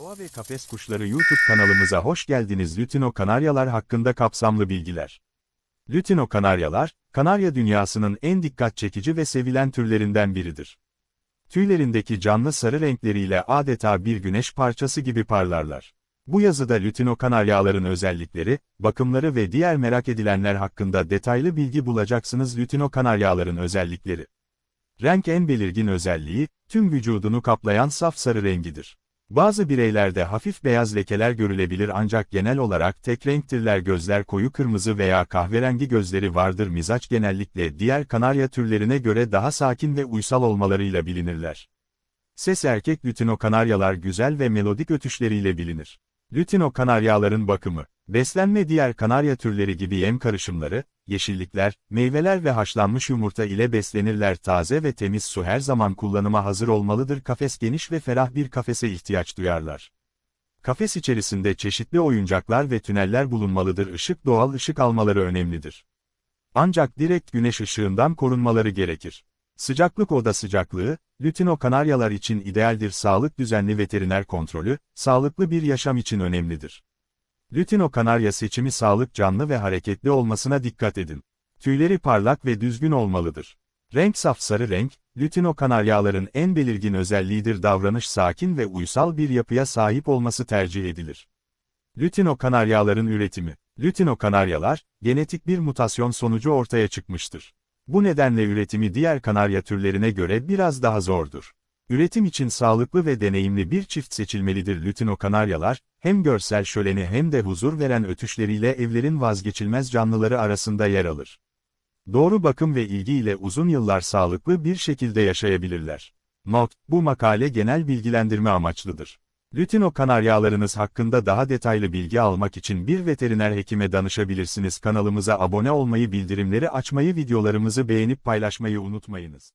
Doğa ve Kafes Kuşları YouTube kanalımıza hoş geldiniz. Lütino Kanaryalar hakkında kapsamlı bilgiler. Lütino Kanaryalar, Kanarya dünyasının en dikkat çekici ve sevilen türlerinden biridir. Tüylerindeki canlı sarı renkleriyle adeta bir güneş parçası gibi parlarlar. Bu yazıda Lütino Kanaryaların özellikleri, bakımları ve diğer merak edilenler hakkında detaylı bilgi bulacaksınız. Lütino Kanaryaların özellikleri. Renk en belirgin özelliği, tüm vücudunu kaplayan saf sarı rengidir. Bazı bireylerde hafif beyaz lekeler görülebilir ancak genel olarak tek renktirler gözler koyu kırmızı veya kahverengi gözleri vardır mizaç genellikle diğer kanarya türlerine göre daha sakin ve uysal olmalarıyla bilinirler. Ses erkek lütino kanaryalar güzel ve melodik ötüşleriyle bilinir. Lütino kanaryaların bakımı, beslenme diğer kanarya türleri gibi yem karışımları, yeşillikler, meyveler ve haşlanmış yumurta ile beslenirler taze ve temiz su her zaman kullanıma hazır olmalıdır kafes geniş ve ferah bir kafese ihtiyaç duyarlar. Kafes içerisinde çeşitli oyuncaklar ve tüneller bulunmalıdır ışık doğal ışık almaları önemlidir. Ancak direkt güneş ışığından korunmaları gerekir. Sıcaklık oda sıcaklığı, lütino kanaryalar için idealdir sağlık düzenli veteriner kontrolü, sağlıklı bir yaşam için önemlidir. Lütino kanarya seçimi sağlık canlı ve hareketli olmasına dikkat edin. Tüyleri parlak ve düzgün olmalıdır. Renk saf sarı renk, lütino kanaryaların en belirgin özelliğidir davranış sakin ve uysal bir yapıya sahip olması tercih edilir. Lütino kanaryaların üretimi. Lütino kanaryalar, genetik bir mutasyon sonucu ortaya çıkmıştır. Bu nedenle üretimi diğer kanarya türlerine göre biraz daha zordur. Üretim için sağlıklı ve deneyimli bir çift seçilmelidir lütino kanaryalar, hem görsel şöleni hem de huzur veren ötüşleriyle evlerin vazgeçilmez canlıları arasında yer alır. Doğru bakım ve ilgi ile uzun yıllar sağlıklı bir şekilde yaşayabilirler. Not, bu makale genel bilgilendirme amaçlıdır. Lütino kanaryalarınız hakkında daha detaylı bilgi almak için bir veteriner hekime danışabilirsiniz. Kanalımıza abone olmayı, bildirimleri açmayı, videolarımızı beğenip paylaşmayı unutmayınız.